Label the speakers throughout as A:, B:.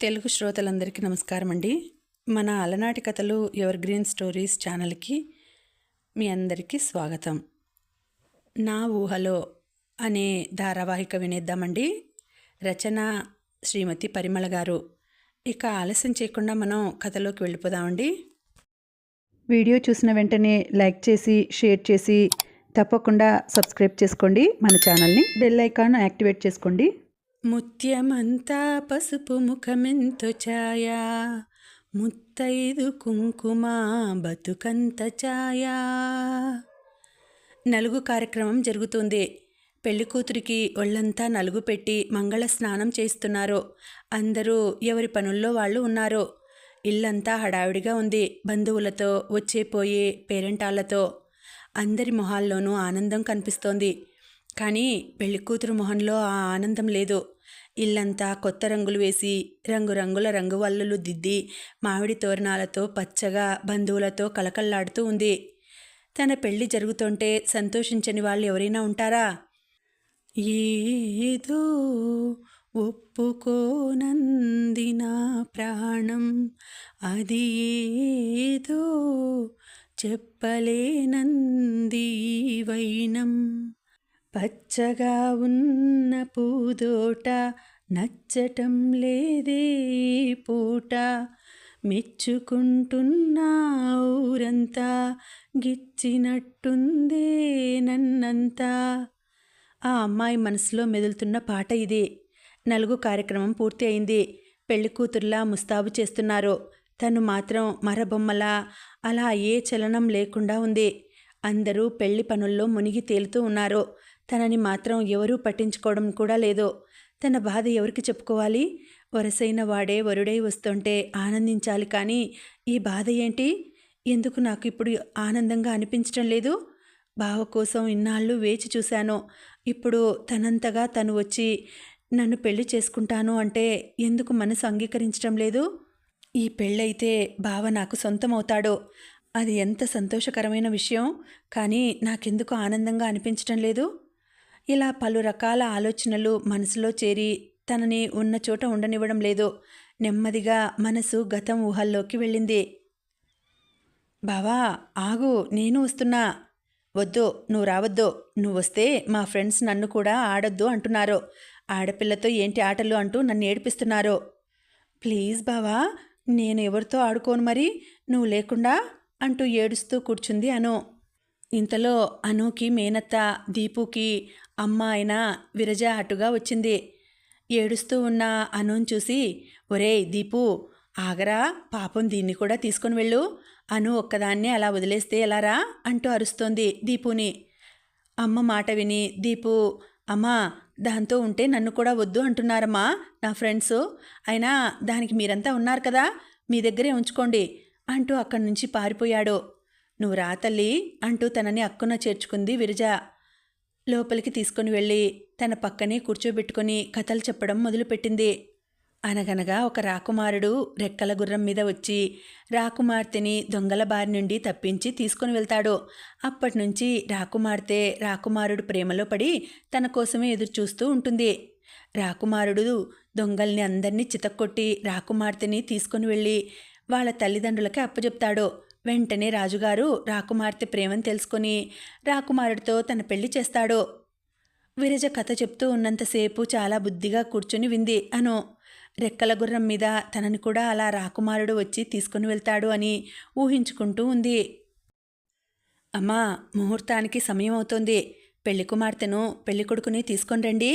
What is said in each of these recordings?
A: తెలుగు శ్రోతలందరికీ నమస్కారం అండి మన అలనాటి కథలు ఎవర్ గ్రీన్ స్టోరీస్ ఛానల్కి మీ అందరికీ స్వాగతం. నా ఊహలో అనే ధారావాహిక వినేద్దామండి. రచన శ్రీమతి పరిమళ గారు. ఇక ఆలస్యం చేయకుండా మనం కథలోకి వెళ్ళిపోదామండి. వీడియో చూసిన వెంటనే లైక్ చేసి షేర్ చేసి తప్పకుండా సబ్స్క్రైబ్ చేసుకోండి. మన ఛానల్ని బెల్ ఐకాన్ యాక్టివేట్ చేసుకోండి. ముత్యమంతా పసుపు ముఖమెంతు ఛాయ. ముత్తైదు కుంకుమ బతుకంత ఛాయా. నలుగు కార్యక్రమం జరుగుతుంది. పెళ్ళి కూతురికి ఒళ్ళంతా నలుగు పెట్టి మంగళ స్నానం చేస్తున్నారు అందరూ ఎవరి పనుల్లో వాళ్ళు ఉన్నారు. ఇల్లంతా హడావిడిగా ఉంది. బంధువులతో వచ్చే పోయే పేరెంటాళ్ళతో. అందరి మొహాల్లోనూ ఆనందం కనిపిస్తోంది. కానీ పెళ్ళి కూతురు మొహంలో ఆ ఆనందం లేదు. ఇల్లంతా కొత్త రంగులు వేసి రంగురంగుల రంగువల్లులు దిద్ది మామిడి తోరణాలతో పచ్చగా బంధువులతో కలకల్లాడుతూ ఉంది. తన పెళ్ళి జరుగుతుంటే సంతోషించని వాళ్ళు ఎవరైనా ఉంటారా? ఏదో ఒప్పుకోనంది నా ప్రాణం అది ఏదో చెప్పలేనంది వైనం. పచ్చగా ఉన్న పూదోట నచ్చటం లేదే పూట. మెచ్చుకుంటున్నా ఊరంతా గిచ్చినట్టుందే నన్నంతా. ఆ అమ్మాయి మనసులో మెదులుతున్న పాట ఇది. నలుగు కార్యక్రమం పూర్తి అయింది. పెళ్ళి కూతుర్లా ముస్తాబు చేస్తున్నారు. తను మాత్రం మరబొమ్మలా అలా ఏ చలనం లేకుండా ఉంది. అందరూ పెళ్ళి పనుల్లో మునిగి తేలుతూ ఉన్నారు. తనని మాత్రం ఎవరూ పట్టించుకోవడం కూడా లేదో తన బాధ ఎవరికి చెప్పుకోవాలి? వరసైన వాడే వరుడై వస్తుంటే ఆనందించాలి కానీ ఈ బాధ ఏంటి? ఎందుకు నాకు ఇప్పుడు ఆనందంగా అనిపించడం లేదు? బావ కోసం ఇన్నాళ్ళు వేచి చూశాను. ఇప్పుడు తనంతగా తను వచ్చి నన్ను పెళ్ళి చేసుకుంటాను అంటే ఎందుకు మనసు అంగీకరించడం లేదు? ఈ పెళ్ళైతే బావ నాకు సొంతమవుతాడు. అది ఎంత సంతోషకరమైన విషయం. కానీ నాకెందుకు ఆనందంగా అనిపించడం లేదు? ఇలా పలు రకాల ఆలోచనలు మనసులో చేరి తనని ఉన్న చోట ఉండనివ్వడం లేదు. నెమ్మదిగా మనసు గతం ఊహల్లోకి వెళ్ళింది. బావా ఆగు నేను వస్తున్నా. వద్దు నువ్వు రావద్దు. నువ్వు వస్తే మా ఫ్రెండ్స్ నన్ను కూడా ఆడొద్దు అంటున్నారు. ఆడపిల్లతో ఏంటి ఆటలు అంటూ నన్ను ఏడిపిస్తున్నారు. ప్లీజ్ బావా నేను ఎవరితో ఆడుకోను మరి? నువ్వు లేకుండా? అంటూ ఏడుస్తూ కూర్చుంది అను. ఇంతలో అనుకి మేనత్త దీపుకి అమ్మాయన విరజ అటుగా వచ్చింది. ఏడుస్తూ ఉన్న అనుని చూసి ఒరేయ్ దీపు ఆగరా పాపం దీన్ని కూడా తీసుకొని వెళ్ళు. అను ఒక్కదాన్నే అలా వదిలేస్తే ఎలారా అంటూ అరుస్తోంది దీపుని. అమ్మ మాట విని దీపు అమ్మా దాంతో ఉంటే నన్ను కూడా వద్దు అంటున్నారమ్మా నా ఫ్రెండ్స్. అయినా దానికి మీరంతా ఉన్నారు కదా మీ దగ్గరే ఉంచుకోండి అంటూ అక్కడి నుంచి పారిపోయాడు. నువ్వు రా తల్లి అంటూ తనని అక్కున చేర్చుకుంది విరజ. లోపలికి తీసుకుని వెళ్ళి తన పక్కనే కూర్చోబెట్టుకొని కథలు చెప్పడం మొదలుపెట్టింది. అనగనగా ఒక రాకుమారుడు రెక్కల గుర్రం మీద వచ్చి రాకుమార్తెని దొంగల బారి నుండి తప్పించి తీసుకుని వెళ్తాడు. అప్పటి నుంచి రాకుమార్తె రాకుమారుడు ప్రేమలో పడి తన కోసమే ఎదురు చూస్తూ ఉంటుంది. రాకుమారుడు దొంగల్ని అందరినీ చితక్కొట్టి రాకుమార్తెని తీసుకుని వెళ్ళి వాళ్ళ తల్లిదండ్రులకి అప్పచెప్తాడు వెంటనే రాజుగారు రాకుమార్తె ప్రేమను తెలుసుకొని రాకుమారుడితో తన పెళ్ళి చేస్తాడు. విరజ కథ చెప్తూ ఉన్నంతసేపు చాలా బుద్ధిగా కూర్చుని వింది అను. రెక్కల గుర్రం మీద తనని కూడా అలా రాకుమారుడు వచ్చి తీసుకుని వెళ్తాడు అని ఊహించుకుంటూ ఉంది. అమ్మా ముహూర్తానికి సమయం అవుతోంది. పెళ్ళి కుమార్తెను పెళ్ళి కొడుకుని తీసుకొని రండి.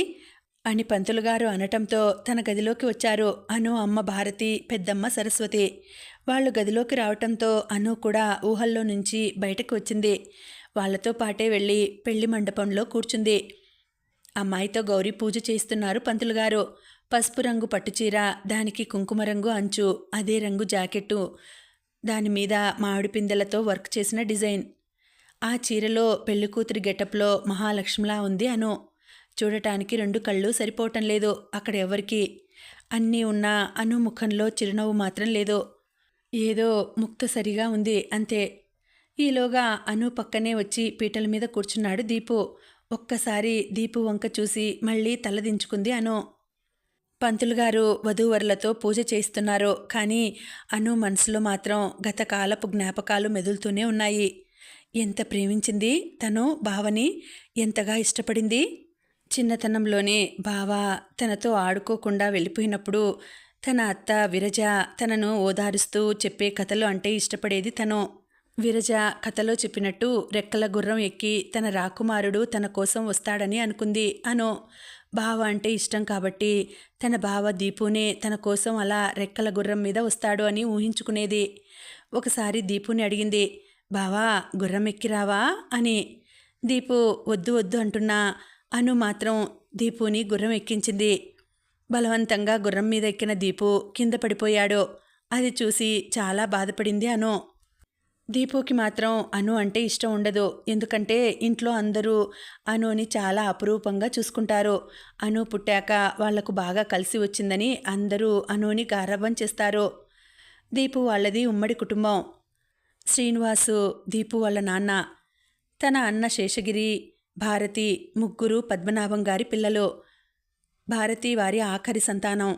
A: అని పంతులుగారు అనటంతో తన గదిలోకి వచ్చారు అను అమ్మ భారతి పెద్దమ్మ సరస్వతి. వాళ్ళు గదిలోకి రావటంతో అను కూడా ఊహల్లో నుంచి బయటకు వచ్చింది. వాళ్ళతో పాటే వెళ్ళి పెళ్ళి మండపంలో కూర్చుంది. అమ్మాయితో గౌరీ పూజ చేస్తున్నారు పంతులుగారు పసుపు రంగు పట్టుచీర దానికి కుంకుమ రంగు అంచు అదే రంగు జాకెట్టు. దాని మీద మామిడి పిందెలతో వర్క్ చేసిన డిజైన్. ఆ చీరలో పెళ్ళికూతురి గెటప్లో మహాలక్ష్మిలా ఉంది అను. చూడటానికి రెండు కళ్ళు సరిపోవటం లేదు. అక్కడ ఎవరికి అన్నీ ఉన్నా అను ముఖంలో చిరునవ్వు మాత్రం లేదు. ఏదో ముక్తసరిగా ఉంది అంతే. ఈలోగా అను పక్కనే వచ్చి పీటల మీద కూర్చున్నాడు దీపు. ఒక్కసారి దీపు వంక చూసి మళ్ళీ తలదించుకుంది అను. పంతులు గారు వధూవరులతో పూజ చేయిస్తున్నారు. కానీ అను మనసులో మాత్రం గత కాలపు జ్ఞాపకాలు మెదులుతూనే ఉన్నాయి. ఎంత ప్రేమించింది తను భావని? ఎంతగా ఇష్టపడింది? చిన్నతనంలోనే బావ తనతో ఆడుకోకుండా వెళ్ళిపోయినప్పుడు తన అత్త విరజ తనను ఓదారుస్తూ చెప్పే కథలు అంటే ఇష్టపడేది తను. విరజ కథలో చెప్పినట్టు రెక్కల గుర్రం ఎక్కి తన రాకుమారుడు తన కోసం వస్తాడని అనుకుంది అను. బావ అంటే ఇష్టం కాబట్టి తన బావ దీపునే తన కోసం అలా రెక్కల గుర్రం మీద వస్తాడు అని ఊహించుకునేది. ఒకసారి దీపుని అడిగింది బావా గుర్రం ఎక్కిరావా అని. దీపు వద్దు వద్దు అంటున్నా. అను మాత్రం దీపుని గుర్రం ఎక్కించింది. బలవంతంగా గుర్రం మీద ఎక్కిన దీపు కింద పడిపోయాడు. అది చూసి చాలా బాధపడింది అను. దీపుకి మాత్రం అను అంటే ఇష్టం ఉండదు. ఎందుకంటే ఇంట్లో అందరూ అనుని చాలా అపురూపంగా చూసుకుంటారు. అను పుట్టాక వాళ్ళకు బాగా కలిసి వచ్చిందని అందరూ అనుని గారభం చేస్తారు. దీపు వాళ్ళది ఉమ్మడి కుటుంబం. శ్రీనివాసు దీపు వాళ్ళ నాన్న. తన అన్న శేషగిరి భారతి ముగ్గురు పద్మనాభం గారి పిల్లలు. భారతి వారి ఆఖరి సంతానం.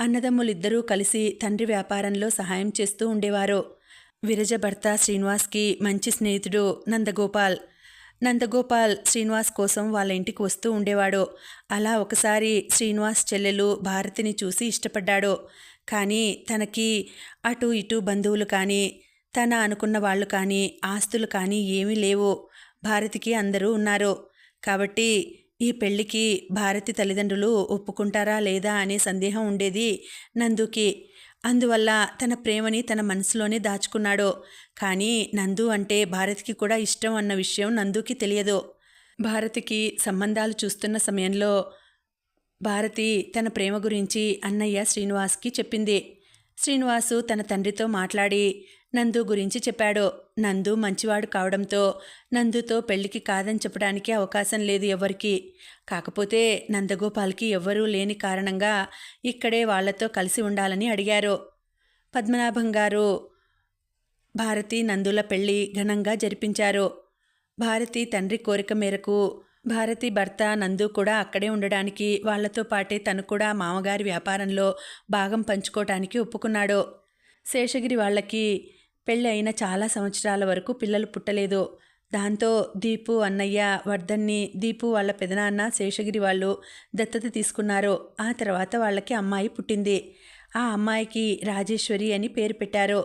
A: అన్నదమ్ములిద్దరూ కలిసి తండ్రి వ్యాపారంలో సహాయం చేస్తూ ఉండేవారు. విరజ భర్త శ్రీనివాస్కి మంచి స్నేహితుడు నందగోపాల్. నందగోపాల్ శ్రీనివాస్ కోసం వాళ్ళ ఇంటికి వస్తూ ఉండేవాడు. అలా ఒకసారి శ్రీనివాస్ చెల్లెలు భారతిని చూసి ఇష్టపడ్డాడు. కానీ తనకి అటు ఇటు బంధువులు కానీ తన అనుకున్న వాళ్ళు కానీ ఆస్తులు కానీ ఏమీ లేవు. భారతికి అందరూ ఉన్నారు? కాబట్టి ఈ పెళ్ళికి భారతి తల్లిదండ్రులు ఒప్పుకుంటారా లేదా అనే సందేహం ఉండేది నందుకి. అందువల్ల తన ప్రేమని తన మనసులోనే దాచుకున్నాడు? కానీ నందు అంటే భారతికి కూడా ఇష్టం అన్న విషయం నందుకి తెలియదు. భారతికి సంబంధాలు చూస్తున్న సమయంలో భారతి తన ప్రేమ గురించి అన్నయ్య శ్రీనివాస్కి చెప్పింది. శ్రీనివాసు తన తండ్రితో మాట్లాడి నందు గురించి చెప్పాడు. నందు మంచివాడు కావడంతో నందుతో పెళ్ళికి కాదని చెప్పడానికి అవకాశం లేదు ఎవరికి కాకపోతే నందగోపాల్కి ఎవ్వరూ లేని కారణంగా ఇక్కడే వాళ్ళతో కలిసి ఉండాలని అడిగారు. పద్మనాభం గారు భారతి నందుల పెళ్ళి ఘనంగా జరిపించారు. భారతి తండ్రి కోరిక మేరకు భారతి భర్త నందు కూడా అక్కడే ఉండడానికి వాళ్ళతో పాటే తను కూడా మామగారి వ్యాపారంలో భాగం పంచుకోవటానికి ఒప్పుకున్నాడు. శేషగిరి వాళ్ళకి పెళ్ళి అయిన చాలా సంవత్సరాల వరకు పిల్లలు పుట్టలేదు. దాంతో దీపు అన్నయ్య వర్ధన్ని దీపు వాళ్ళ పెదనాన్న శేషగిరి వాళ్ళు దత్తత తీసుకున్నారు. ఆ తర్వాత వాళ్ళకి అమ్మాయి పుట్టింది. ఆ అమ్మాయికి రాజేశ్వరి అని పేరు పెట్టారు.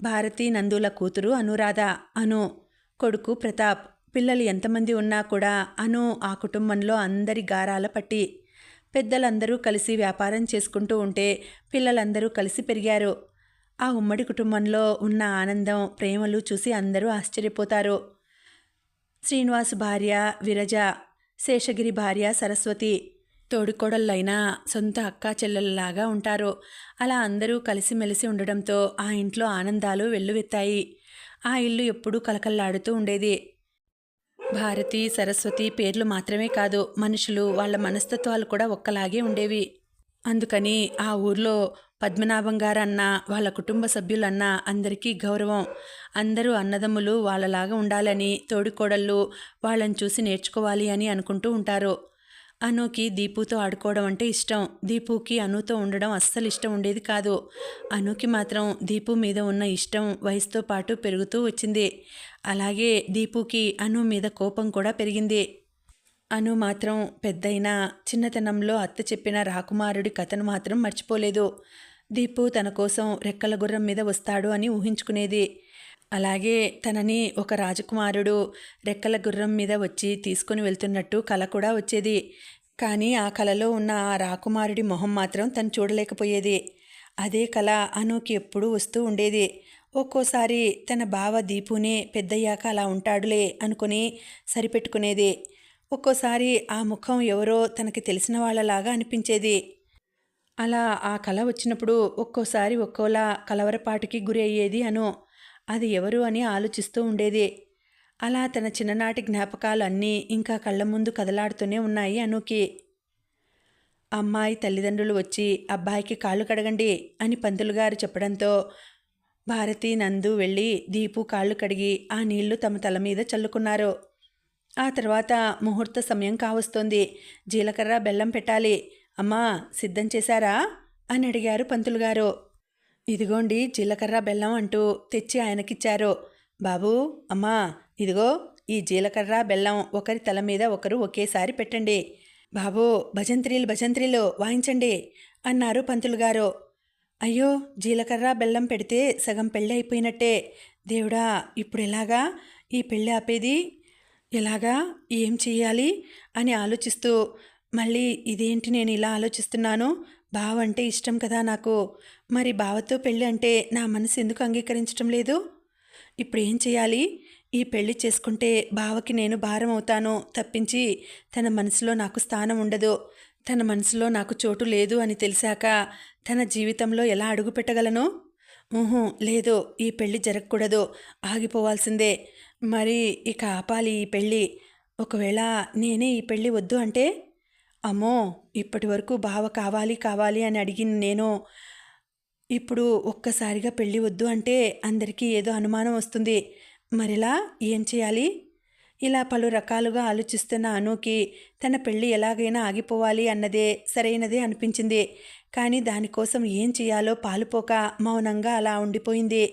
A: భారతి నందుల కూతురు అనురాధ అను కొడుకు ప్రతాప్. పిల్లలు ఎంతమంది ఉన్నా కూడా అను ఆ కుటుంబంలో అందరి గారాల పట్టి. పెద్దలందరూ కలిసి వ్యాపారం చేసుకుంటూ ఉంటే పిల్లలందరూ కలిసి పెరిగారు. ఆ ఉమ్మడి కుటుంబంలో ఉన్న ఆనందం ప్రేమలు చూసి అందరూ ఆశ్చర్యపోతారు. శ్రీనివాస్ భార్య విరజ శేషగిరి భార్య సరస్వతి తోడికోడళ్ళైన సొంత అక్కా చెల్లెళ్ళలాగా ఉంటారు. అలా అందరూ కలిసిమెలిసి ఉండడంతో ఆ ఇంట్లో ఆనందాలు వెల్లువెత్తాయి. ఆ ఇల్లు ఎప్పుడూ కలకల్లాడుతూ ఉండేది. భారతి సరస్వతి పేర్లు మాత్రమే కాదు మనుషులు వాళ్ళ మనస్తత్వాలు కూడా ఒక్కలాగే ఉండేవి. అందుకని ఆ ఊర్లో పద్మనాభం గారన్నా వాళ్ళ కుటుంబ సభ్యులన్నా అందరికీ గౌరవం. అందరూ అన్నదమ్ములు వాళ్ళలాగా ఉండాలని తోడికోడళ్ళు వాళ్ళని చూసి నేర్చుకోవాలి అని అనుకుంటూ ఉంటారు. అనుకి దీపుతో ఆడుకోవడం అంటే ఇష్టం. దీపుకి అనుతో ఉండడం అస్సలు ఇష్టం ఉండేది కాదు. అనుకి మాత్రం దీపు మీద ఉన్న ఇష్టం వయసుతో పాటు పెరుగుతూ వచ్చింది. అలాగే దీపుకి అను మీద కోపం కూడా పెరిగింది. అను మాత్రం పెద్దయినా చిన్నతనంలో అత్త చెప్పిన రాకుమారుడి కథను మాత్రం మర్చిపోలేదు. దీపు తన కోసం రెక్కల గుర్రం మీద వస్తాడు అని ఊహించుకునేది. అలాగే తనని ఒక రాజకుమారుడు రెక్కల గుర్రం మీద వచ్చి తీసుకుని వెళ్తున్నట్టు కల కూడా వచ్చేది. కానీ ఆ కలలో ఉన్న ఆ రాకుమారుడి మొహం మాత్రం తను చూడలేకపోయేది. అదే కళ అనుకి ఎప్పుడూ వస్తూ ఉండేది. ఒక్కోసారి తన బావ దీపునే పెద్దయ్యాక అలా ఉంటాడులే అనుకుని సరిపెట్టుకునేది. ఒక్కోసారి ఆ ముఖం ఎవరో తనకి తెలిసిన వాళ్ళలాగా అనిపించేది. అలా ఆ కళ వచ్చినప్పుడు ఒక్కోసారి ఒక్కోలా కలవరపాటుకి గురి అయ్యేది అను. అది ఎవరు అని ఆలోచిస్తూ ఉండేది. అలా తన చిన్ననాటి జ్ఞాపకాలు అన్నీ ఇంకా కళ్ళ ముందు కదలాడుతూనే ఉన్నాయి అనుకి. అమ్మాయి తల్లిదండ్రులు వచ్చి అబ్బాయికి కాళ్ళు కడగండి అని పంతులు గారు చెప్పడంతో భారతి నందు వెళ్ళి దీపు కాళ్ళు కడిగి ఆ నీళ్ళు తమ తల మీద చల్లుకున్నారు. ఆ తర్వాత ముహూర్త సమయం కావస్తోంది. జీలకర్ర బెల్లం పెట్టాలి. అమ్మా సిద్ధం చేశారా? అని అడిగారు పంతులు గారు. ఇదిగోండి జీలకర్ర బెల్లం అంటూ తెచ్చి ఆయనకిచ్చారు. బాబు అమ్మా ఇదిగో ఈ జీలకర్ర బెల్లం ఒకరి తల మీద ఒకరు ఒకేసారి పెట్టండి. బాబు భజంత్రీలు భజంత్రీలు వాయించండి అన్నారు పంతులు గారు. అయ్యో జీలకర్ర బెల్లం పెడితే సగం పెళ్ళి అయిపోయినట్టే. దేవుడా ఇప్పుడు ఎలాగా? ఈ పెళ్ళి ఆపేది? ఎలాగా? ఏం చేయాలి అని ఆలోచిస్తూ మళ్ళీ ఇదేంటి నేను ఇలా ఆలోచిస్తున్నాను? బావ అంటే ఇష్టం కదా నాకు. మరి బావతో పెళ్ళి అంటే నా మనసు ఎందుకు అంగీకరించడం లేదు? ఇప్పుడు ఏం చేయాలి? ఈ పెళ్ళి చేసుకుంటే బావకి నేను భారం అవుతాను తప్పించి తన మనసులో నాకు స్థానం ఉండదు. తన మనసులో నాకు చోటు లేదు అని తెలిసాక తన జీవితంలో ఎలా అడుగు పెట్టగలను? ఊహు లేదు ఈ పెళ్ళి జరగకూడదు. ఆగిపోవాల్సిందే. మరి ఇక ఆపాలి ఈ పెళ్ళి. ఒకవేళ నేనే ఈ పెళ్ళి వద్దు అంటే? అమ్మో ఇప్పటి వరకు బావ కావాలి కావాలి అని అడిగిన నేను ఇప్పుడు ఒక్కసారిగా పెళ్ళి వద్దు అంటే అందరికీ ఏదో అనుమానం వస్తుంది. మరిలా? ఏం చేయాలి? ఇలా పలు రకాలుగా ఆలోచిస్తున్న అనుకి తన పెళ్ళి ఎలాగైనా ఆగిపోవాలి అన్నదే సరైనదే అనిపించింది. కానీ దానికోసం ఏం చేయాలో పాలుపోక మౌనంగా అలా ఉండిపోయింది.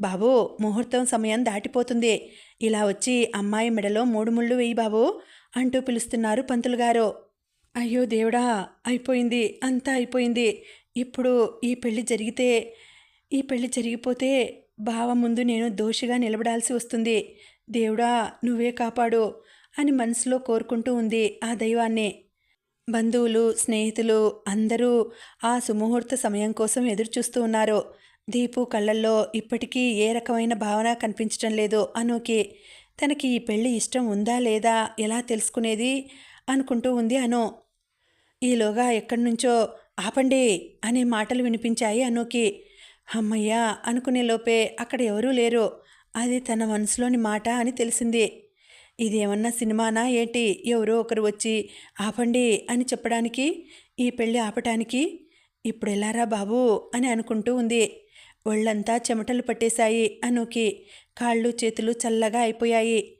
A: బాబు ముహూర్తం సమయం దాటిపోతుంది. ఇలా వచ్చి అమ్మాయి మెడలో మూడు ముళ్ళు వేయి బాబు అంటూ పిలుస్తున్నారు పంతులు గారు అయ్యో దేవుడా అయిపోయింది అంతా అయిపోయింది. ఇప్పుడు ఈ పెళ్ళి జరిగితే ఈ పెళ్ళి జరిగిపోతే బావ ముందు నేను దోషిగా నిలబడాల్సి వస్తుంది. దేవుడా నువ్వే కాపాడు అని మనసులో కోరుకుంటూ ఉంది ఆ దైవాన్ని. బంధువులు స్నేహితులు అందరూ ఆ సుముహూర్త సమయం కోసం ఎదురుచూస్తూ ఉన్నారు. దీపు కళ్ళల్లో ఇప్పటికీ ఏ రకమైన భావన కనిపించడం లేదు అనుకి. తనకి ఈ పెళ్ళి ఇష్టం ఉందా లేదా ఎలా తెలుసుకునేది అనుకుంటూ ఉంది అను. ఈలోగా ఎక్కడి నుంచో ఆపండి అనే మాటలు వినిపించాయి అనుకి. అమ్మయ్యా అనుకునే లోపే అక్కడ ఎవరూ లేరు. అది తన మనసులోని మాట అని తెలిసింది. ఇదేమన్నా సినిమానా ఏంటి? ఎవరో ఒకరు వచ్చి ఆపండి అని చెప్పడానికి ఈ పెళ్ళి ఆపటానికి ఇప్పుడు ఎలారా బాబు అని అనుకుంటూ ఉంది. ఒళ్ళంతా చెమటలు పట్టేశాయి అనుకి. కాళ్ళు చేతులు చల్లగా అయిపోయాయి.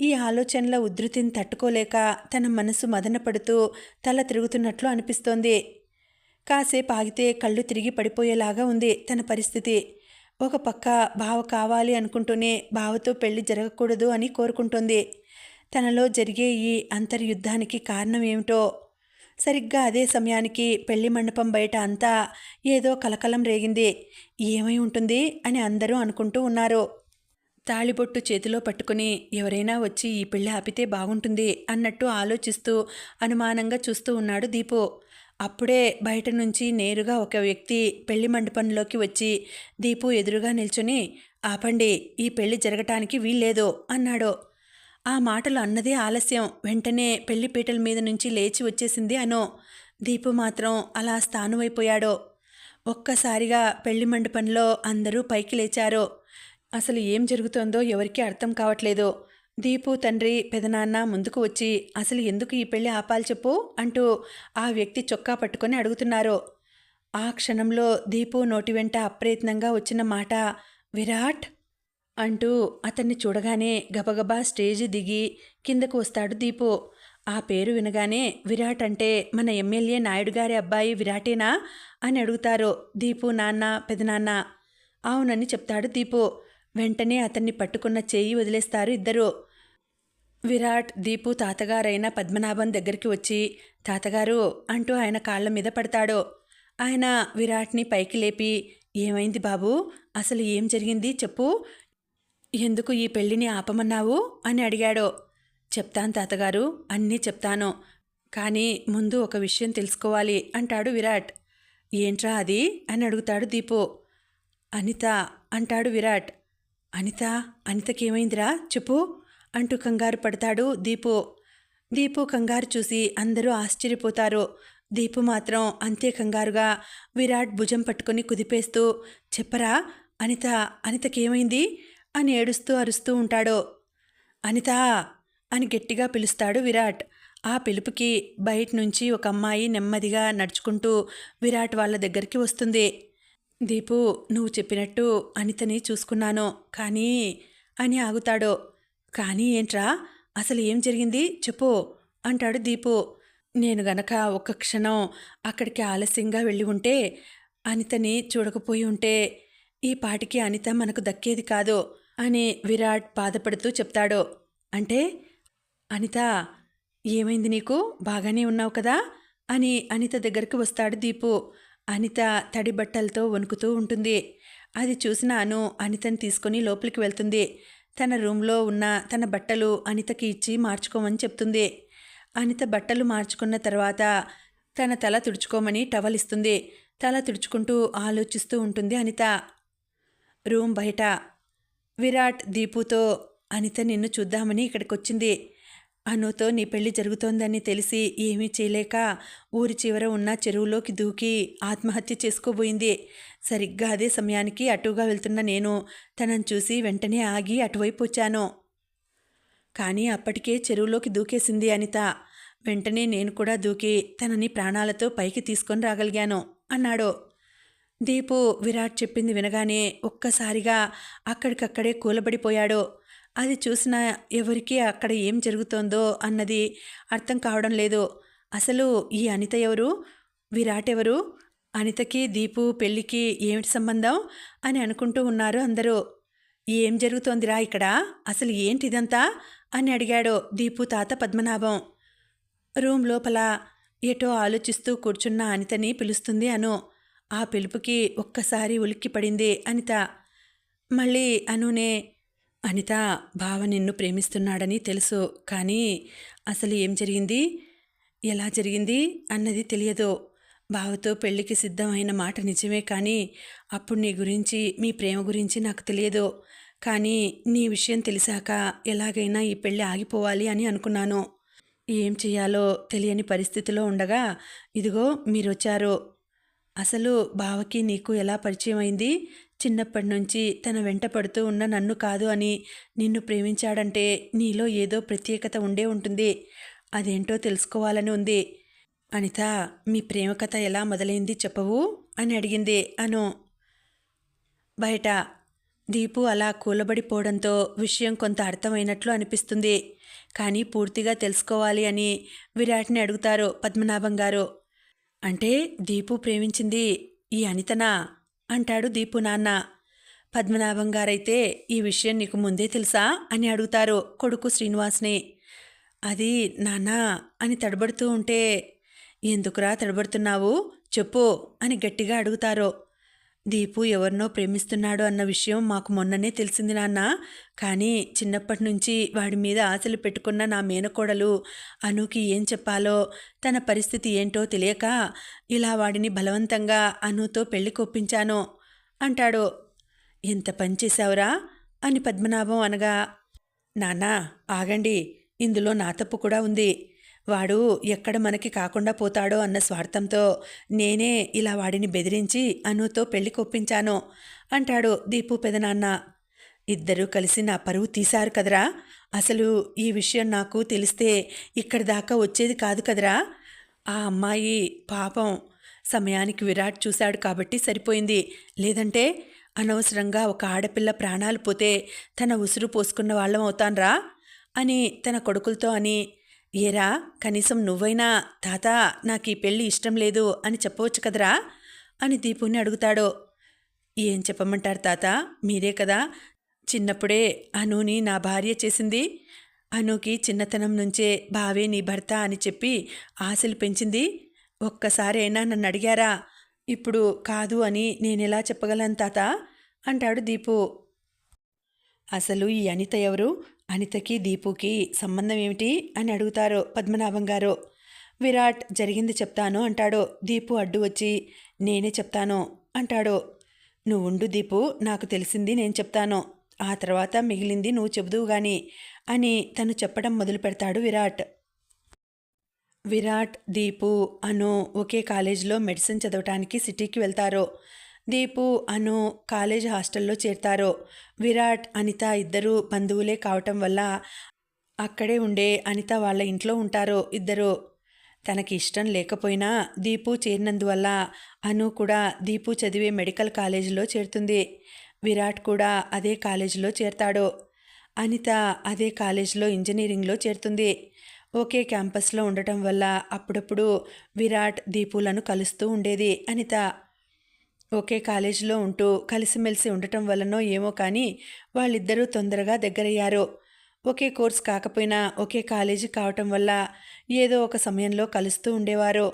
A: ఈ ఆలోచనల ఉధృతిని తట్టుకోలేక తన మనసు మదనపడుతూ తల తిరుగుతున్నట్లు అనిపిస్తోంది. కాసేపు ఆగితే కళ్ళు తిరిగి పడిపోయేలాగా ఉంది తన పరిస్థితి. ఒక పక్క బావ కావాలి అనుకుంటూనే బావతో పెళ్ళి జరగకూడదు అని కోరుకుంటుంది. తనలో జరిగే ఈ అంతర్యుద్ధానికి కారణం ఏమిటో? సరిగ్గా అదే సమయానికి పెళ్ళి మండపం బయట అంతా ఏదో కలకలం రేగింది. ఏమై ఉంటుంది అని అందరూ అనుకుంటూ ఉన్నారు. తాళిబొట్టు చేతిలో పట్టుకుని ఎవరైనా వచ్చి ఈ పెళ్ళి ఆపితే బాగుంటుంది అన్నట్టు ఆలోచిస్తూ అనుమానంగా చూస్తూ ఉన్నాడు దీపు. అప్పుడే బయట నుంచి నేరుగా ఒక వ్యక్తి పెళ్ళి మండపంలోకి వచ్చి దీపు ఎదురుగా నిల్చుని ఆపండి ఈ పెళ్ళి జరగటానికి వీల్లేదు అన్నాడు. ఆ మాటలు అన్నదే ఆలస్యం. వెంటనే పెళ్ళి పీటల మీద నుంచి లేచి వచ్చేసింది అను. దీపు మాత్రం అలా స్థానమైపోయాడు ఒక్కసారిగా పెళ్ళి మండపంలో అందరూ పైకి లేచారు. అసలు ఏం జరుగుతోందో ఎవరికీ అర్థం కావట్లేదు. దీపు తండ్రి పెదనాన్న ముందుకు వచ్చి అసలు ఎందుకు ఈ పెళ్ళి ఆపాలి చెప్పు అంటూ ఆ వ్యక్తి చొక్కా పట్టుకొని అడుగుతున్నారు. ఆ క్షణంలో దీపు నోటి వెంట అప్రయత్నంగా వచ్చిన మాట విరాట్ అంటూ అతన్ని చూడగానే గబగబా స్టేజ్ దిగి కిందకు వస్తాడు దీపు. ఆ పేరు వినగానే విరాట్ అంటే మన ఎమ్మెల్యే నాయుడు గారి అబ్బాయి విరాటేనా? అని అడుగుతారు దీపు నాన్న పెదనాన్న. అవునని చెప్తాడు దీపు. వెంటనే అతన్ని పట్టుకున్న చేయి వదిలేస్తారు ఇద్దరు. విరాట్ దీపు తాతగారైన పద్మనాభం దగ్గరికి వచ్చి తాతగారు అంటూ ఆయన కాళ్ళ మీద పడతాడు. ఆయన విరాట్ని పైకి లేపి ఏమైంది బాబు? అసలు ఏం జరిగింది? చెప్పు. ఎందుకు ఈ పెళ్ళిని ఆపమన్నావు? అని అడిగాడు. చెప్తాను తాతగారు అన్నీ చెప్తాను. కానీ ముందు ఒక విషయం తెలుసుకోవాలి అంటాడు విరాట్. ఏంట్రా అది? అని అడుగుతాడు దీపు. అనిత అంటాడు విరాట్. అనిత అనితకేమైందిరా? చెప్పు. అంటూ కంగారు పడతాడు దీపు. దీపు కంగారు చూసి అందరూ ఆశ్చర్యపోతారు. దీపు మాత్రం అంతే కంగారుగా విరాట్ భుజం పట్టుకొని కుదిపేస్తూ చెప్పరా అనిత అనితకేమైంది? అని ఏడుస్తూ అరుస్తూ ఉంటాడు. అనిత అని గట్టిగా పిలుస్తాడు విరాట్. ఆ పిలుపుకి బయట నుంచి ఒక అమ్మాయి నెమ్మదిగా నడుచుకుంటూ విరాట్ వాళ్ళ దగ్గరికి వస్తుంది. దీపు నువ్వు చెప్పినట్టు అనితని చూసుకున్నాను. కానీ అని ఆగుతాడు. కానీ ఏంట్రా? అసలు ఏం జరిగింది? చెప్పు అంటాడు దీపు. నేను గనక ఒక్క క్షణం అక్కడికి ఆలస్యంగా వెళ్ళి ఉంటే అనితని చూడకపోయి ఉంటే ఈ పాటికి అనిత మనకు దక్కేది కాదు అని విరాట్ బాధపడుతూ చెప్తాడు. అంటే అనిత ఏమైంది నీకు? బాగానే ఉన్నావు కదా? అని అనిత దగ్గరికి వస్తాడు దీపు. అనిత తడి బట్టలతో వణుకుతూ ఉంటుంది. అది చూసిన అను అనితని తీసుకొని లోపలికి వెళ్తుంది. తన రూమ్లో ఉన్న తన బట్టలు అనితకి ఇచ్చి మార్చుకోమని చెప్తుంది. అనిత బట్టలు మార్చుకున్న తర్వాత తన తల తుడుచుకోమని టవల్ ఇస్తుంది తల తుడుచుకుంటూ ఆలోచిస్తూ ఉంటుంది అనిత. రూమ్ బయట. విరాట్ దీపుతో అనిత నిన్ను చూద్దామని ఇక్కడికి వచ్చింది అనుతో నీ పెళ్ళి జరుగుతోందని తెలిసి ఏమీ చేయలేక ఊరి చివర ఉన్న చెరువులోకి దూకి ఆత్మహత్య చేసుకోబోయింది. సరిగ్గా అదే సమయానికి అటుగా వెళ్తున్న నేను తనని చూసి వెంటనే ఆగి అటువైపు వచ్చాను. కానీ అప్పటికే చెరువులోకి దూకేసింది అనిత. వెంటనే నేను కూడా దూకి తనని ప్రాణాలతో పైకి తీసుకొని రాగలిగాను. అన్నాడు. దీపు విరాట్ చెప్పింది వినగానే ఒక్కసారిగా అక్కడికక్కడే కూలబడిపోయాడు. అది చూసిన ఎవరికి అక్కడ ఏం జరుగుతోందో అన్నది అర్థం కావడం లేదు. అసలు ఈ అనిత ఎవరు? విరాట్ ఎవరు? అనితకి దీపు పెళ్ళికి ఏమిటి సంబంధం? అని అనుకుంటూ ఉన్నారు అందరూ. ఏం జరుగుతోందిరా ఇక్కడ? అసలు ఏంటి ఇదంతా అని అడిగాడు దీపు తాత పద్మనాభం. రూమ్ లోపల ఎటో ఆలోచిస్తూ కూర్చున్న అనితని పిలుస్తుంది అను. ఆ పిలుపుకి ఒక్కసారి ఉలిక్కి పడింది అనిత. మళ్ళీ అనునే అనిత బావ నిన్ను ప్రేమిస్తున్నాడని తెలుసు కానీ అసలు ఏం జరిగింది? ఎలా జరిగింది? అన్నది తెలియదు. బావతో పెళ్ళికి సిద్ధమైన మాట నిజమే కానీ అప్పుడు నీ గురించి మీ ప్రేమ గురించి నాకు తెలియదు. కానీ నీ విషయం తెలిసాక ఎలాగైనా ఈ పెళ్ళి ఆగిపోవాలి అని అనుకున్నాను. ఏం చేయాలో తెలియని పరిస్థితిలో ఉండగా ఇదిగో మీరొచ్చారు. అసలు బావకి నీకు ఎలా పరిచయం అయింది? చిన్నప్పటి నుంచి తన వెంట పడుతూ ఉన్న నన్ను కాదు అని నిన్ను ప్రేమించాడంటే నీలో ఏదో ప్రత్యేకత ఉండే ఉంటుంది. అదేంటో తెలుసుకోవాలని ఉంది. అనిత మీ ప్రేమ కథ ఎలా మొదలైంది చెప్పవు? అని అడిగింది అను. బయట దీపు అలా కూలబడిపోవడంతో విషయం కొంత అర్థమైనట్లు అనిపిస్తుంది. కానీ పూర్తిగా తెలుసుకోవాలి అని విరాట్ని అడుగుతారు పద్మనాభం గారు. అంటే దీపు ప్రేమించింది ఈ అనితనా? అంటాడు దీపు నాన్న. పద్మనాభం గారైతే ఈ విషయం నీకు ముందే తెలుసా? అని అడుగుతారు కొడుకు శ్రీనివాస్ని. అది నాన్న అని తడబడుతూ ఉంటే ఎందుకురా తడబడుతున్నావు? చెప్పు అని గట్టిగా అడుగుతారు. దీపు ఎవరినో ప్రేమిస్తున్నాడు అన్న విషయం మాకు మొన్ననే తెలిసింది నాన్న. కానీ చిన్నప్పటి నుంచి వాడి మీద ఆశలు పెట్టుకున్న నా మేనకోడలు అనుకి ఏం చెప్పాలో తన పరిస్థితి ఏంటో తెలియక ఇలా వాడిని బలవంతంగా అనుతో పెళ్ళి కొప్పించాను. అంటాడు. ఎంత పనిచేశావురా అని పద్మనాభం అనగా నాన్నా ఆగండి. ఇందులో నా తప్పు కూడా ఉంది. వాడు ఎక్కడ మనకి కాకుండా పోతాడో అన్న స్వార్థంతో నేనే ఇలా వాడిని బెదిరించి అనుతో పెళ్ళి కొప్పించాను అంటాడు దీపు పెదనాన్న. ఇద్దరూ కలిసి నా పరువు తీశారు కదరా? అసలు ఈ విషయం నాకు తెలిస్తే ఇక్కడి దాకా వచ్చేది కాదు కదరా? ఆ అమ్మాయి పాపం సమయానికి విరాట్ చూశాడు కాబట్టి సరిపోయింది. లేదంటే అనవసరంగా ఒక ఆడపిల్ల ప్రాణాలు పోతే తన ఉసురు పోసుకున్న వాళ్ళం అవుతాన్రా? అని తన కొడుకులతో అని ఏరా కనీసం నువ్వైనా తాత నాకు ఈ పెళ్ళి ఇష్టం లేదు అని చెప్పవచ్చు కదరా? అని దీపుని అడుగుతాడు. ఏం చెప్పమంటారు తాత? మీరే కదా. చిన్నప్పుడే అనుని నా భార్య చేసింది. అనుకి చిన్నతనం నుంచే బావే నీ భర్త అని చెప్పి ఆశలు పెంచింది. ఒక్కసారైనా నన్ను అడిగారా? ఇప్పుడు కాదు అని నేనెలా చెప్పగలను తాత? అంటాడు దీపు. అసలు ఈ అనిత ఎవరు? అనితకి దీపుకి సంబంధం ఏమిటి? అని అడుగుతారు పద్మనాభం గారు. విరాట్ జరిగింది చెప్తాను అంటాడు. దీపు అడ్డు వచ్చి నేనే చెప్తాను అంటాడు. నువ్వుండు దీపు నాకు తెలిసింది నేను చెప్తాను. ఆ తర్వాత మిగిలింది నువ్వు చెబుదువు గాని అని తను చెప్పడం మొదలు పెడతాడు విరాట్. విరాట్ దీపు అను ఒకే కాలేజీలో మెడిసిన్ చదవటానికి సిటీకి వెళ్తారు. దీపు అను కాలేజ్ హాస్టల్లో చేరతారు? విరాట్ అనిత ఇద్దరూ బంధువులే కావటం వల్ల అక్కడే ఉండే అనిత వాళ్ళ ఇంట్లో ఉంటారు ఇద్దరు? తనకి ఇష్టం లేకపోయినా దీపు చేరినందువల్ల అను కూడా దీపు చదివే మెడికల్ కాలేజీలో చేరుతుంది. విరాట్ కూడా అదే కాలేజీలో చేరతాడు? అనిత అదే కాలేజీలో ఇంజనీరింగ్లో చేరుతుంది. ఒకే క్యాంపస్లో ఉండటం వల్ల అప్పుడప్పుడు విరాట్ దీపులను కలుస్తూ ఉండేది అనిత. ఒకే కాలేజీలో ఉంటూ కలిసిమెలిసి ఉండటం వల్లనో ఏమో కానీ వాళ్ళిద్దరూ తొందరగా దగ్గరయ్యారు. ఒకే కోర్స్ కాకపోయినా ఒకే కాలేజీ కావటం వల్ల ఏదో ఒక సమయంలో కలుస్తూ ఉండేవారు.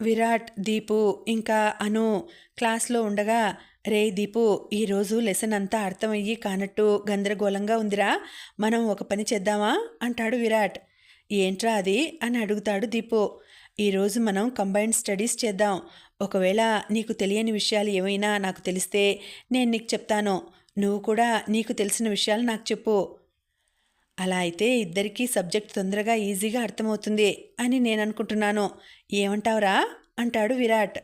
A: విరాట్ దీపు ఇంకా అను క్లాస్లో ఉండగా రే దీపు ఈరోజు లెసన్ అంతా అర్థమయ్యి కానట్టు గందరగోళంగా ఉందిరా. మనం ఒక పని చేద్దామా? అంటాడు విరాట్. ఏంట్రా అది? అని అడుగుతాడు దీపు. ఈరోజు మనం కంబైన్డ్ స్టడీస్ చేద్దాం. ఒకవేళ నీకు తెలియని విషయాలు ఏమైనా నాకు తెలిస్తే నేను నీకు చెప్తాను. నువ్వు కూడా నీకు తెలిసిన విషయాలు నాకు చెప్పు. అలా అయితే ఇద్దరికీ సబ్జెక్ట్ తొందరగా ఈజీగా అర్థమవుతుంది అని నేను అనుకుంటున్నాను. ఏమంటావురా? అంటాడు విరాట్.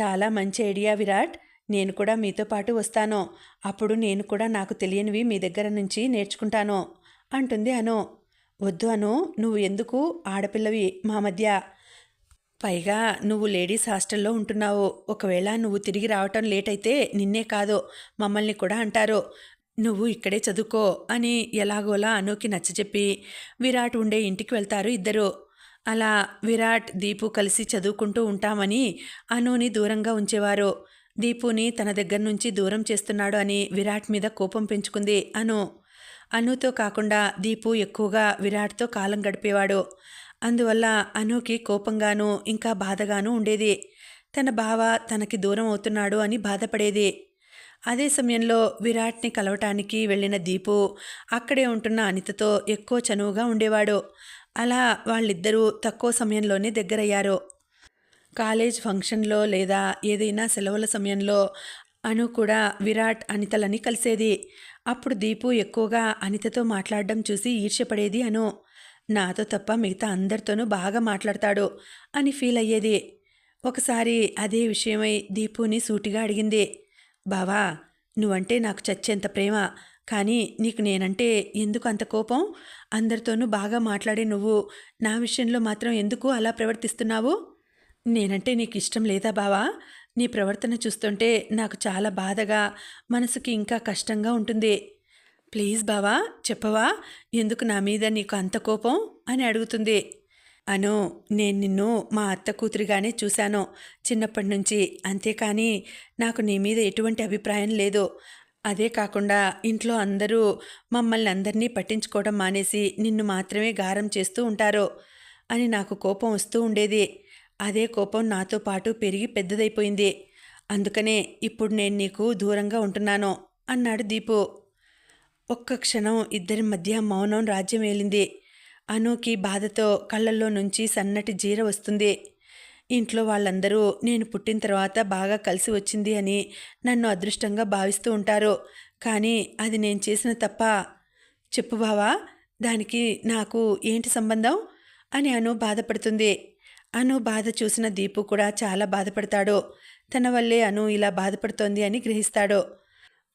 A: చాలా మంచి ఐడియా విరాట్. నేను కూడా మీతో పాటు వస్తాను. అప్పుడు నేను కూడా నాకు తెలియనివి మీ దగ్గర నుంచి నేర్చుకుంటాను. అంటుంది అను. వద్దు అను నువ్వు ఎందుకు ఆడపిల్లవి మా మధ్య? పైగా నువ్వు లేడీస్ హాస్టల్లో ఉంటున్నావు. ఒకవేళ నువ్వు తిరిగి రావటం లేట్ అయితే నిన్నే కాదు మమ్మల్ని కూడా అంటారు. నువ్వు ఇక్కడే చదువుకో అని ఎలాగోలా అనుకి నచ్చజెప్పి విరాట్ ఉండే ఇంటికి వెళ్తారు ఇద్దరు. అలా విరాట్ దీపు కలిసి చదువుకుంటూ ఉంటామని అనుని దూరంగా ఉంచేవారు. దీపుని తన దగ్గర నుంచి దూరం చేస్తున్నాడు అని విరాట్ మీద కోపం పెంచుకుంది అను. అనుతో కాకుండా దీపు ఎక్కువగా విరాట్తో కాలం గడిపేవాడు. అందువల్ల అనుకి కోపంగానూ ఇంకా బాధగానూ ఉండేది. తన బావ తనకి దూరం అవుతున్నాడు అని బాధపడేది. అదే సమయంలో విరాట్ని కలవటానికి వెళ్ళిన దీపు అక్కడే ఉంటున్న అనితతో ఎక్కువ చనువుగా ఉండేవాడు. అలా వాళ్ళిద్దరూ తక్కువ సమయంలోనే దగ్గరయ్యారు. కాలేజ్ ఫంక్షన్లో లేదా ఏదైనా సెలవుల సమయంలో అను కూడా విరాట్ అనితలని కలిసేది. అప్పుడు దీపు ఎక్కువగా అనితతో మాట్లాడడం చూసి ఈర్ష్యపడేది అను. నాతో తప్ప మిగతా అందరితోనూ బాగా మాట్లాడతాడు అని ఫీల్ అయ్యేది. ఒకసారి అదే విషయమై దీపుని సూటిగా అడిగింది. బావా నువ్వంటే నాకు చచ్చేంత ప్రేమ కానీ నీకు నేనంటే ఎందుకు అంత కోపం? అందరితోనూ బాగా మాట్లాడే నువ్వు నా విషయంలో మాత్రం ఎందుకు అలా ప్రవర్తిస్తున్నావు? నేనంటే నీకు ఇష్టం లేదా బావా? నీ ప్రవర్తన చూస్తుంటే నాకు చాలా బాధగా మనసుకి ఇంకా కష్టంగా ఉంటుంది. ప్లీజ్ బావా చెప్పవా? ఎందుకు నా మీద నీకు అంత కోపం? అని అడుగుతుంది. అను నేను నిన్ను మా అత్త కూతురిగానే చూశాను చిన్నప్పటి నుంచి. అంతేకాని నాకు నీ మీద ఎటువంటి అభిప్రాయం లేదు. అదే కాకుండా ఇంట్లో అందరూ మమ్మల్ని అందరినీ పట్టించుకోవడం మానేసి నిన్ను మాత్రమే గారం చేస్తూ ఉంటారు అని నాకు కోపం వస్తూ ఉండేది. అదే కోపం నాతో పాటు పెరిగి పెద్దదైపోయింది. అందుకనే ఇప్పుడు నేను నీకు దూరంగా ఉంటున్నాను అన్నాడు దీపు. ఒక్క క్షణం ఇద్దరి మధ్య మౌనం రాజ్యం ఏలింది. అనుకి బాధతో కళ్ళల్లో నుంచి సన్నటి జీర వస్తుంది. ఇంట్లో వాళ్ళందరూ నేను పుట్టిన తర్వాత బాగా కలిసి వచ్చింది అని నన్ను అదృష్టంగా భావిస్తూ ఉంటారు. కానీ అది నేను చేసిన తప్ప. చెప్పు బావా దానికి నాకు ఏంటి సంబంధం? అని అను బాధపడుతుంది. అను బాధ చూసిన దీపు కూడా చాలా బాధపడతాడు. తన వల్లే అను ఇలా బాధపడుతోంది అని గ్రహిస్తాడు.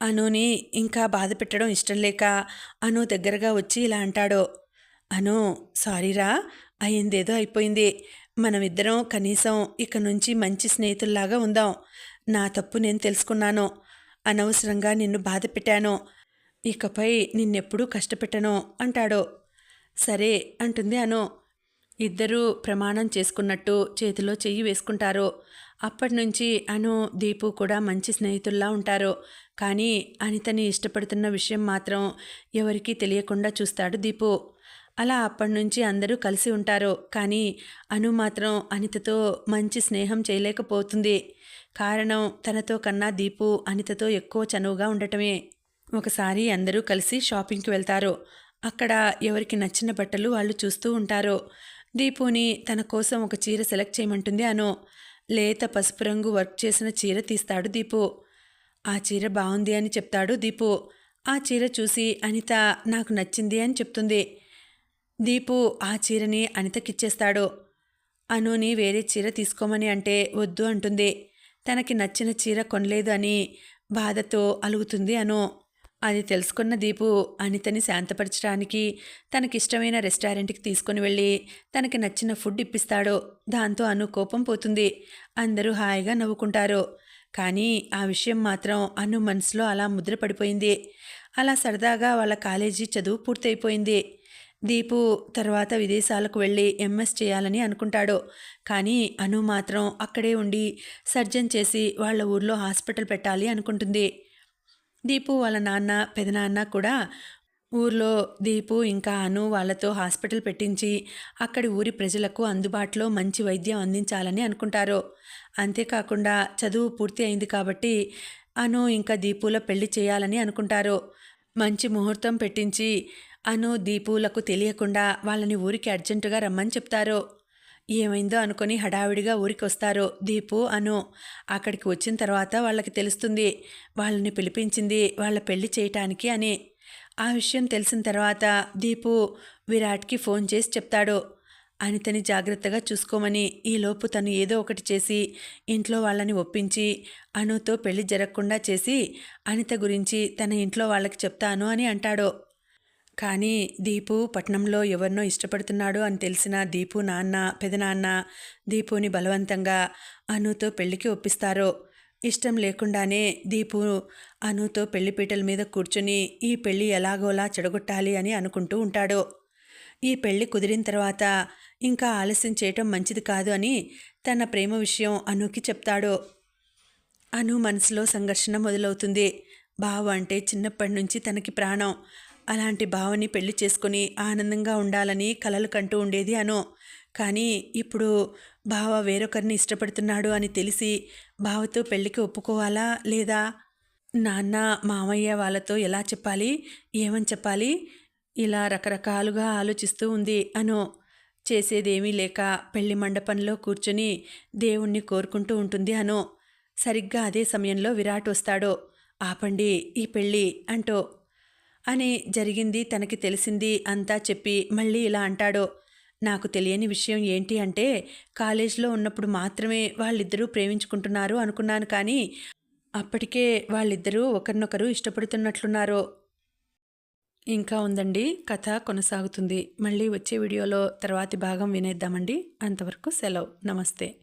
A: అనుని ఇంకా బాధ పెట్టడం ఇష్టం లేక అను దగ్గరగా వచ్చి ఇలా అంటాడు. అను సారీరా అయిందేదో అయిపోయింది. మనమిద్దరం కనీసం ఇక నుంచి మంచి స్నేహితుల్లాగా ఉందాం. నా తప్పు నేను తెలుసుకున్నాను. అనవసరంగా నిన్ను బాధ పెట్టాను. ఇకపై నిన్నెప్పుడూ కష్టపెట్టను అంటాడు. సరే అంటుంది అను. ఇద్దరూ ప్రమాణం చేసుకున్నట్టు చేతిలో చెయ్యి వేసుకుంటారు. అప్పటి నుంచి అను దీపు కూడా మంచి స్నేహితుల్లా ఉంటారు. కానీ అనితని ఇష్టపడుతున్న విషయం మాత్రం ఎవరికీ తెలియకుండా చూస్తాడు దీపు. అలా అప్పటి నుంచి అందరూ కలిసి ఉంటారు. కానీ అను మాత్రం అనితతో మంచి స్నేహం చేయలేకపోతుంది. కారణం తనతో కన్నా దీపు అనితతో ఎక్కువ చనువుగా ఉండటమే. ఒకసారి అందరూ కలిసి షాపింగ్కి వెళ్తారు. అక్కడ ఎవరికి నచ్చిన బట్టలు వాళ్ళు చూస్తూ ఉంటారు. దీపుని తన కోసం ఒక చీర సెలెక్ట్ చేయమంటుంది అను. లేత పసుపు రంగు వర్క్ చేసిన చీర తీస్తాడు దీపు. ఆ చీర బాగుంది అని చెప్తాడు దీపు. ఆ చీర చూసి అనిత నాకు నచ్చింది అని చెప్తుంది. దీపు ఆ చీరని అనితకిచ్చేస్తాడు. అనుని వేరే చీర తీసుకోమని అంటే వద్దు అంటుంది. తనకి నచ్చిన చీర కొనలేదు అని బాధతో అలుగుతుంది అను. అది తెలుసుకున్న దీపు అనితని శాంతపరచడానికి తనకిష్టమైన రెస్టారెంట్కి తీసుకుని వెళ్ళి తనకి నచ్చిన ఫుడ్ ఇప్పిస్తాడో దాంతో అను కోపం పోతుంది. అందరూ హాయిగా నవ్వుకుంటారు. కానీ ఆ విషయం మాత్రం అను మనసులో అలా ముద్రపడిపోయింది అలా సరదాగా వాళ్ళ కాలేజీ చదువు పూర్తయిపోయింది. దీపు తర్వాత విదేశాలకు వెళ్ళి ఎంఎస్ చేయాలని అనుకుంటాడు. కానీ అను మాత్రం అక్కడే ఉండి సర్జన్ చేసి వాళ్ళ ఊర్లో హాస్పిటల్ పెట్టాలి అనుకుంటుంది. దీపు వాళ్ళ నాన్న పెదనాన్న కూడా ఊర్లో దీపు ఇంకా అను వాళ్ళతో హాస్పిటల్ పెట్టించి అక్కడి ఊరి ప్రజలకు అందుబాటులో మంచి వైద్యం అందించాలని అనుకుంటారు. అంతేకాకుండా చదువు పూర్తి అయింది కాబట్టి అను ఇంకా దీపుల పెళ్ళి చేయాలని అనుకుంటారు. మంచి ముహూర్తం పెట్టించి అను దీపులకు తెలియకుండా వాళ్ళని ఊరికి అర్జెంటుగా రమ్మని చెప్తారు. ఏమైందో అనుకొని హడావిడిగా ఊరికి వస్తారు దీపు అను. అక్కడికి వచ్చిన తర్వాత వాళ్ళకి తెలుస్తుంది. వాళ్ళని పిలిపించింది వాళ్ళ పెళ్ళి చేయటానికి అని. ఆ విషయం తెలిసిన తర్వాత దీపు విరాట్కి ఫోన్ చేసి చెప్తాడు. అనితని జాగ్రత్తగా చూసుకోమని. ఈలోపు తను ఏదో ఒకటి చేసి ఇంట్లో వాళ్ళని ఒప్పించి అనుతో పెళ్ళి జరగకుండా చేసి అనిత గురించి తన ఇంట్లో వాళ్ళకి చెప్తాను అని అంటాడు. కానీ దీపు పట్నంలో ఎవరినో ఇష్టపడుతున్నాడు అని తెలిసిన దీపు నాన్న పెదనాన్న దీపుని బలవంతంగా అనుతో పెళ్ళికి ఒప్పిస్తారు? ఇష్టం లేకుండానే దీపు అనుతో పెళ్ళిపీటల మీద కూర్చుని ఈ పెళ్ళి ఎలాగోలా చెడగొట్టాలి అని అనుకుంటూ ఉంటాడు. ఈ పెళ్ళి కుదిరిన తర్వాత ఇంకా ఆలస్యం చేయటం మంచిది కాదు అని తన ప్రేమ విషయం అనుకి చెప్తాడు. అను మనసులో సంఘర్షణ మొదలవుతుంది. బావ అంటే చిన్నప్పటి నుంచి తనకి ప్రాణం. అలాంటి బావని పెళ్ళి చేసుకుని ఆనందంగా ఉండాలని కలలు కంటూ ఉండేది అను. కానీ ఇప్పుడు బావ వేరొకరిని ఇష్టపడుతున్నాడు అని తెలిసి బావతో పెళ్ళికి ఒప్పుకోవాలా లేదా? నాన్న మామయ్య వాళ్ళతో ఎలా చెప్పాలి? ఏమని చెప్పాలి? ఇలా రకరకాలుగా ఆలోచిస్తూ ఉంది అను. చేసేదేమీ లేక పెళ్ళి మండపంలో కూర్చుని దేవుణ్ణి కోరుకుంటూ ఉంటుంది అను. సరిగ్గా అదే సమయంలో విరాట్ వస్తాడు. ఆపండి ఈ పెళ్ళి అంటూ. అని జరిగింది తనకి తెలిసింది అంతా చెప్పి మళ్ళీ ఇలా అంటాడో. నాకు తెలియని విషయం ఏంటి అంటే కాలేజీలో ఉన్నప్పుడు మాత్రమే వాళ్ళిద్దరూ ప్రేమించుకుంటున్నారు అనుకున్నాను కానీ అప్పటికే వాళ్ళిద్దరూ ఒకరినొకరు ఇష్టపడుతున్నట్లున్నారు. ఇంకా ఉందండి కథ కొనసాగుతుంది. మళ్ళీ వచ్చే వీడియోలో తర్వాతి భాగం వినేద్దామండి. అంతవరకు సెలవు. నమస్తే.